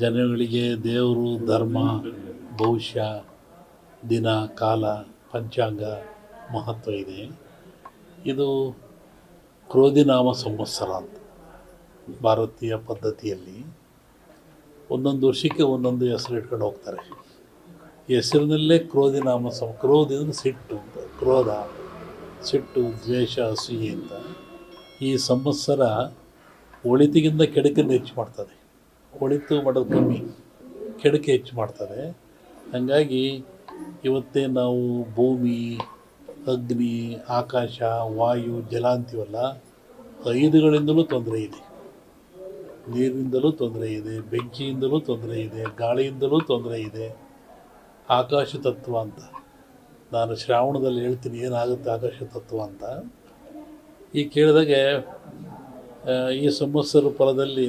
ಜನಗಳಿಗೆ ದೇವರು, ಧರ್ಮ, ಭವಿಷ್ಯ, ದಿನ, ಕಾಲ, ಪಂಚಾಂಗ ಮಹತ್ವ ಇದೆ. ಇದು ಕ್ರೋಧಿನಾಮ ಸಂವತ್ಸರ ಅಂತ ಭಾರತೀಯ ಪದ್ಧತಿಯಲ್ಲಿ. ಒಂದೊಂದು ವರ್ಷಕ್ಕೆ ಒಂದೊಂದು ಹೆಸರು ಇಟ್ಕೊಂಡು ಹೋಗ್ತಾರೆ. ಹೆಸರಿನಲ್ಲೇ ಕ್ರೋಧಿನಾಮ ಸಂ, ಕ್ರೋಧಿ ಅಂದರೆ ಸಿಟ್ಟು ಅಂತ, ಕ್ರೋಧ, ಸಿಟ್ಟು, ದ್ವೇಷ, ಅಸೂಯೆ ಅಂತ ಈ ಸಂವತ್ಸರ ಒಳಿತಿಗಿಂತ ಕೆಡಕನ್ನು ಹೆಚ್ಚು ಮಾಡ್ತದೆ. ಒಳಿತು ಮಾಡೋದು ಕಮ್ಮಿ. ಕೆಡಕೆ ಹೆಚ್ಚು ಮಾಡ್ತಾರೆ ಹಾಗಾಗಿ ಇವತ್ತೇ ನಾವು ಭೂಮಿ, ಅಗ್ನಿ, ಆಕಾಶ, ವಾಯು, ಜಲ ಅಂತೀವಲ್ಲ, ಐದುಗಳಿಂದಲೂ ತೊಂದರೆ ಇದೆ. ನೀರಿನಿಂದಲೂ ತೊಂದರೆ ಇದೆ, ಬೆಂಕಿಯಿಂದಲೂ ತೊಂದರೆ ಇದೆ, ಗಾಳಿಯಿಂದಲೂ ತೊಂದರೆ ಇದೆ. ಆಕಾಶ ತತ್ವ ಅಂತ. ನಾನು ಶ್ರಾವಣದಲ್ಲಿ ಹೇಳ್ತೀನಿ ಏನಾಗುತ್ತೆ ಆಕಾಶ ತತ್ವ ಅಂತ. ಈ ಕೇಳಿದಾಗೆ ಈ ಸಂವತ್ಸರ ಫಲದಲ್ಲಿ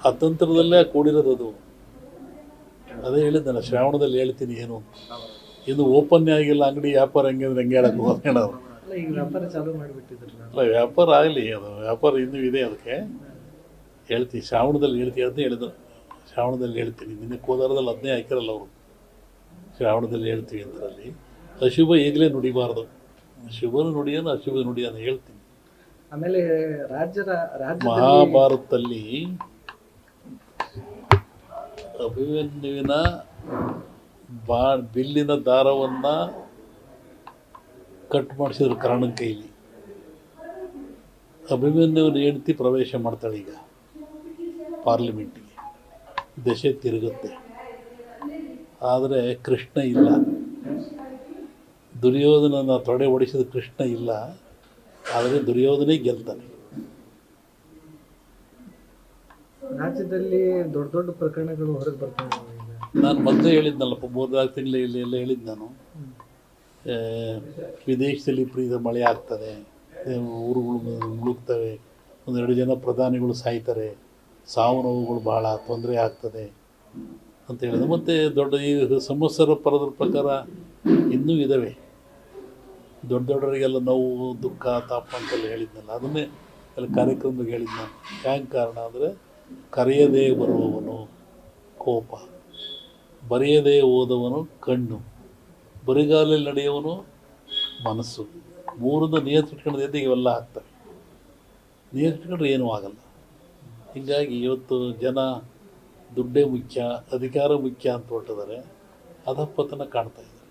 ಅತಂತ್ರದಲ್ಲೇ ಕೂಡಿರೋದು ಅದು. ಅದೇ ಹೇಳಿದ್ದಲ್ಲ ಶ್ರಾವಣದಲ್ಲಿ ಹೇಳ್ತೀನಿ ಏನು. ಇನ್ನು ಓಪನ್ ಆಗಿಲ್ಲ ಅಂಗಡಿ ವ್ಯಾಪಾರ ಹೆಂಗೆ ಅಂದ್ರೆ ಹೆಂಗೆ ಹೇಳಕ್ಕೆ ಹೋಗೋಣ ಅಲ್ಲ ವ್ಯಾಪಾರ ಆಗಲಿ ಅದು ವ್ಯಾಪಾರ ಇನ್ನೂ ಇದೆ ಅದಕ್ಕೆ. ಹೇಳ್ತೀನಿ ಶ್ರಾವಣದಲ್ಲಿ ಹೇಳ್ತೀನಿ ಅಂತ ಹೇಳಿದ್ರು ಶ್ರಾವಣದಲ್ಲಿ ಹೇಳ್ತೀನಿ ನಿನ್ನೆ ಕೋಲಾರದಲ್ಲಿ ಅದನ್ನೇ ಹಾಕಿರಲ್ಲ ಅವರು. ಶ್ರಾವಣದಲ್ಲಿ ಹೇಳ್ತೀವಿ ಅಂತರಲ್ಲಿ ಅಶುಭ ಈಗಲೇ ನುಡಿಬಾರ್ದು. ಶುಭನ ನುಡಿಯನ್ನು ಅಶುಭ ನುಡಿಯನ್ನು ಹೇಳ್ತೀನಿ. ಆಮೇಲೆ ರಾಜ್ಯದ ಮಹಾಭಾರತದಲ್ಲಿ ಅಭಿಮನ್ಯುವಿನ ಬಾ ಬಿಲ್ಲಿನ ದಾರವನ್ನು ಕಟ್ ಮಾಡಿಸಿದ್ರು ಕರ್ಣನ ಕೈಲಿ. ಅಭಿಮನ್ಯುವಿನ ಹೆಂಡತಿ ಪ್ರವೇಶ ಮಾಡ್ತಾಳೆ ಈಗ ಪಾರ್ಲಿಮೆಂಟಿಗೆ ದಶೆ ತಿರುಗುತ್ತೆ. ಆದರೆ ಕೃಷ್ಣ ಇಲ್ಲ. ದುರ್ಯೋಧನನ ತೊಡೆ ಒಡಿಸಿದ ಕೃಷ್ಣ ಇಲ್ಲ. ಆದರೆ ದುರ್ಯೋಧನೇ ಗೆಲ್ತಾನೆ. ರಾಜ್ಯದಲ್ಲಿ ದೊಡ್ಡ ದೊಡ್ಡ ಪ್ರಕರಣಗಳು ಹೊರಗೆ ಬರ್ತವೆ ನಾನು ಮೊದಲೇ ಹೇಳಿದ್ನಲ್ಲಪ್ಪ ಮೂರ್ನಾಲ್ಕು ತಿಂಗಳು ಇಲ್ಲಿ ಎಲ್ಲ ಹೇಳಿದ್ದು ನಾನು. ವಿದೇಶದಲ್ಲಿ ಪ್ರೀತ ಮಳೆ ಆಗ್ತದೆ ಊರುಗಳು ಮುಳುಗ್ತವೆ, ಒಂದೆರಡು ಜನ ಪ್ರಧಾನಿಗಳು ಸಾಯ್ತಾರೆ, ಸಾವು ನೋವುಗಳು ಭಾಳ ತೊಂದರೆ ಆಗ್ತದೆ ಅಂತ ಹೇಳಿದೆ ಮತ್ತು ದೊಡ್ಡ ಈ ಸಂವತ್ಸರ ಪರದ್ರ ಪ್ರಕಾರ ಇನ್ನೂ ಇದ್ದಾವೆ ದೊಡ್ಡ ದೊಡ್ಡವರಿಗೆಲ್ಲ ನೋವು, ದುಃಖ, ತಾಪ ಅಂತೆಲ್ಲ ಹೇಳಿದ್ನಲ್ಲ, ಅದನ್ನೇ ಅಲ್ಲಿ ಕಾರ್ಯಕ್ರಮದಾಗ ಹೇಳಿದ್ದು ನಾನು. ಹ್ಯಾಂಗೆ ಕಾರಣ ಅಂದರೆ ಕರೆಯದೇ ಬರುವವನು ಕೋಪ, ಬರೆಯದೇ ಓದವನು ಕಣ್ಣು, ಬರಿಗಾಲಲ್ಲಿ ನಡೆಯುವನು ಮನಸ್ಸು. ಮೂರನ್ನು ನಿಯಂತ್ರಿಟ್ಕೊಂಡ್ರೆ ಇವೆಲ್ಲ ಆಗ್ತವೆ. ನಿಯಂತ್ರಿಟ್ಕೊಂಡ್ರೆ ಏನೂ ಆಗಲ್ಲ. ಹೀಗಾಗಿ ಇವತ್ತು ಜನ ದುಡ್ಡೇ ಮುಖ್ಯ, ಅಧಿಕಾರ ಮುಖ್ಯ ಅಂತ ಹೊರಟಿದ್ದಾರೆ. ಅಧಪತನ ಕಾಣ್ತಾ ಇದೆ